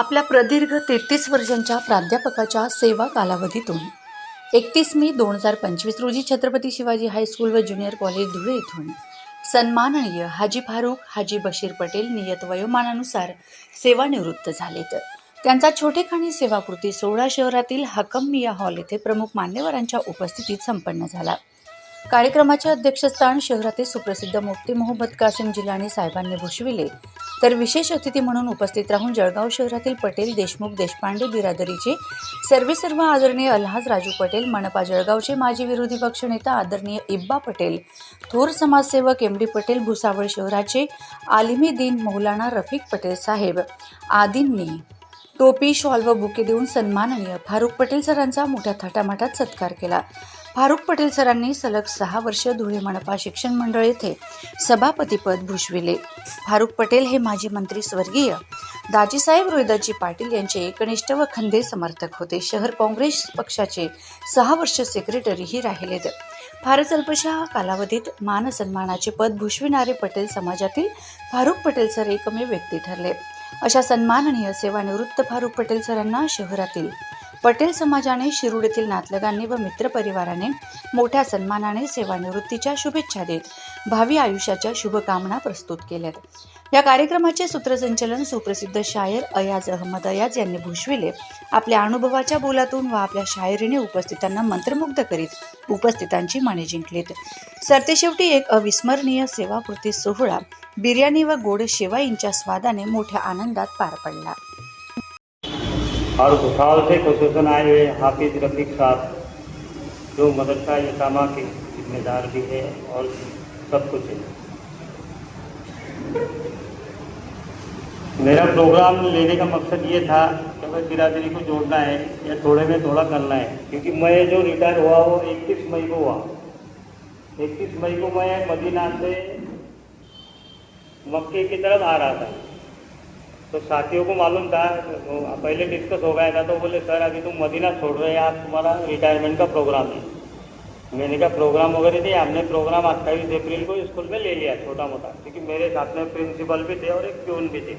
आपल्या प्रदीर्घ तेहतीस वर्षांच्या प्राध्यापकाच्या सेवा कालावधीतून एकतीस मे दोन हजार पंचवीस रोजी छत्रपती शिवाजी हायस्कूल व ज्युनियर कॉलेज धुळे येथून सन्माननीय हाजी फारूक हाजी बशीर पटेल नियत वयोमानानुसार सेवानिवृत्त झालेत. त्यांचा छोटेखानी सेवाकृती सोहळा शहरातील हकममिया हॉल येथे प्रमुख मान्यवरांच्या उपस्थितीत संपन्न झाला. कार्यक्रमाचे अध्यक्षस्थान शहरातील सुप्रसिद्ध मुफ्ती मोहम्मद कासिम जिलानी साहेबांनी भूषविले. तर विशेष अतिथी म्हणून उपस्थित राहून जळगाव शहरातील पटेल देशमुख देशपांडे बिरादरीचे सर्वे सर्व आदरणीय अल्हाज राजू पटेल मनपा जळगावचे माजी विरोधी पक्षनेता आदरणीय इब्बा पटेल थोर समाजसेवक एम डी पटेल भुसावळ शहराचे आलिमी दिन मौलाना रफिक पटेल साहेब आदींनी टोपी शॉल व बुके देऊन सन्माननीय फारुख पटेल सरांचा मोठ्या थाटामाटात सत्कार केला. फारुख पटेल सरांनी सलग सहा वर्ष धुळे मनपा शिक्षण मंडळ येथे सभापतीपद भूषविले. फारुख पटेल हे माजी मंत्री स्वर्गीय दाजीसाहेब रोहिदाजी पाटील यांचे एकनिष्ठ व खंदे समर्थक होते. शहर काँग्रेस पक्षाचे सहा वर्ष सेक्रेटरीही राहिलेत. फारच अल्पशा कालावधीत मान सन्मानाचे पद भूषविणारे पटेल समाजातील फारुख पटेल सर एकमेव व्यक्ती ठरले. अशा सन्माननीय सेवानिवृत्त फारुख पटेल सरांना शहरातील पटेल समाजाने शिरूड येथील नातलगांनी व मित्रपरिवाराने मोठ्या सन्मानाने सेवानिवृत्तीच्या शुभेच्छा देत भावी आयुष्याच्या शुभकामना प्रस्तुत केल्यात. या कार्यक्रमाचे सूत्रसंचलन सुप्रसिद्ध शायर अयाज अहमद अयाज यांनी भूषविले. आपल्या अनुभवाच्या बोलातून व आपल्या शायरीने उपस्थितांना मंत्रमुग्ध करीत उपस्थितांची मने जिंकलीत. सरतेशेवटी एक अविस्मरणीय सेवाकृती सोहळा बिर्याणी व गोड शेवाईंच्या स्वादाने मोठ्या आनंदात पार पडला. और भुसावल से खसूसन आए हुए हाफिज रफीक साहब, जो मदरसा इकामा के जिम्मेदार भी है और सब कुछ है। मेरा प्रोग्राम लेने का मकसद ये था कि भाई बिरादरी को जोड़ना है या थोड़े में थोड़ा करना है, क्योंकि मैं जो रिटायर हुआ वो इक्कीस मई को हुआ। इक्कीस मई को मैं मदीना से मक्के की तरफ़ आ रहा था। तो साथियों को मालूम था तो पहले डिस्कस हो गया था तो बोले, सर, अभी तुम मदीना छोड़ रहे हैं, आप तुम्हारा रिटायरमेंट का प्रोग्राम है। मैंने कहा प्रोग्राम वगैरह नहीं, हमने प्रोग्राम अट्ठाईस अप्रैल को स्कूल में ले लिया छोटा मोटा क्योंकि मेरे साथ में प्रिंसिपल भी थे और एक प्यून भी थे।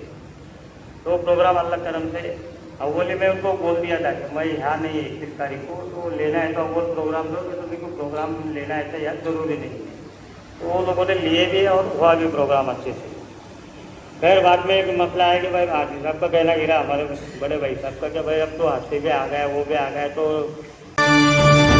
तो प्रोग्राम अल्लाह करम से अव्वली मैं उनको बोल दिया था कि मैं यहाँ नहीं इक्कीस तारीख को तो लेना है तो अव्वल प्रोग्राम दो तो देखो प्रोग्राम लेना है तो यार, ज़रूरी नहीं तो वो लोगों ने लिए भी और हुआ भी प्रोग्राम अच्छे से। खैर बाद में एक मसला है कि भाई हाजी साहब का कहना गिरा हमारे बड़े भाई साहब का कि भाई अब तो हाथी पे आ गया वो भी आ गया तो